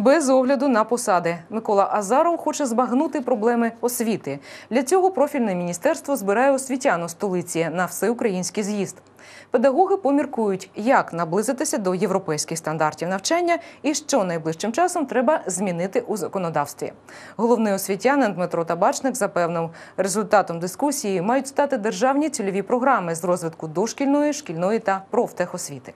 без огляду на посади. Микола Азаров хоче збагнути проблеми освіти. Для цього профільне міністерство збирає освітян у столиці на всеукраїнський з'їзд. Педагоги поміркують, як наблизитися до європейських стандартів навчання і що найближчим часом треба змінити у законодавстві. Головний освітянин Дмитро Табачник запевнив, результатом дискусії мають стати державні цільові програми з розвитку дошкільної, шкільної та профтехосвіти.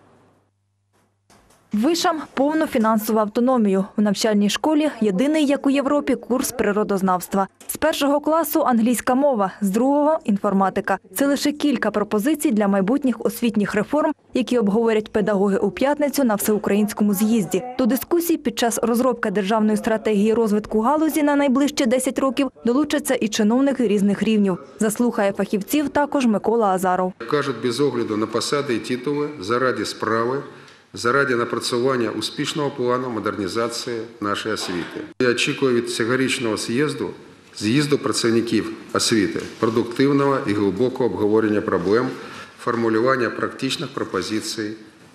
Вишам повну фінансову автономію. У навчальній школі єдиний, як у Європі, курс природознавства. З першого класу англійська мова, з другого інформатика. Це лише кілька пропозицій для майбутніх освітніх реформ, які обговорять педагоги у п'ятницю на всеукраїнському з'їзді. До дискусій під час розробки державної стратегії розвитку галузі на найближчі 10 років долучаться і чиновники різних рівнів. Заслухає фахівців також Микола Азаров. Кажуть без огляду на посади і титули заради справи, заради напрацювання успішного плану модернізації нашої освіти. Я очікую від цьогорічного з'їзду, з'їзду працівників освіти, продуктивного і глибокого обговорення проблем, формулювання практичних пропозицій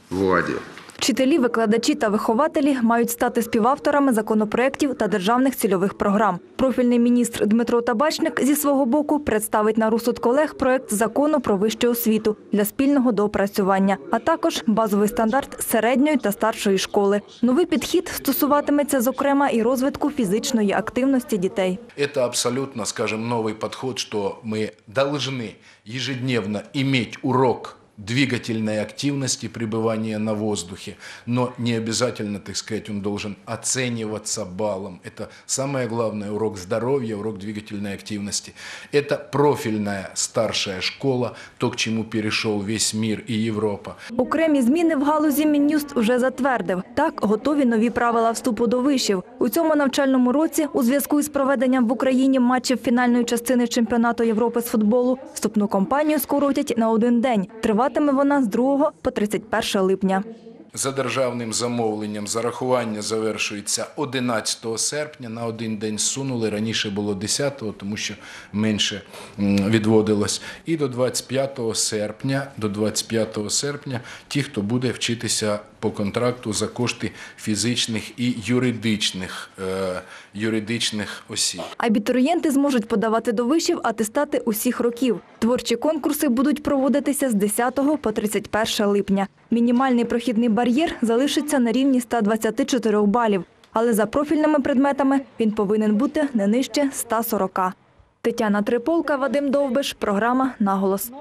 владі. Вчителі, викладачі та вихователі мають стати співавторами законопроєктів та державних цільових програм. Профільний міністр Дмитро Табачник зі свого боку представить на розсуд колег проєкт закону про вищу освіту для спільного доопрацювання, а також базовий стандарт середньої та старшої школи. Новий підхід стосуватиметься, зокрема, і розвитку фізичної активності дітей. Это абсолютно, скажем, новый подход, что мы должны ежедневно иметь урок двигательной активности пребывания на воздухе, но не обязательно, так сказать, он должен оцениваться баллом. Это самое главное, урок здоровья, урок двигательной активности. Это профильная старшая школа, то, к чему перешел весь мир и Европа. Окремі зміни в галузі Мін'юст вже затвердив. Так, готові нові правила вступу до вишів. У цьому навчальному році, у зв'язку із проведенням в Україні матчів фінальної частини чемпіонату Європи з футболу, вступну кампанію скоротять на один день. Триватиме вона з 2 по 31 липня. За державним замовленням зарахування завершується 11 серпня. На один день сунули. Раніше було 10-го, тому що менше відводилось. І до 25 серпня, до 25 серпня ті, хто буде вчитися по контракту за кошти фізичних і юридичних, е, юридичних осіб. Абітурієнти зможуть подавати до вишів атестати усіх років. Творчі конкурси будуть проводитися з 10 по 31 липня. Мінімальний прохідний бар'єр залишиться на рівні 124 балів, але за профільними предметами він повинен бути не нижче 140. Тетяна Триполка, Вадим Довбиш, програма «Наголос».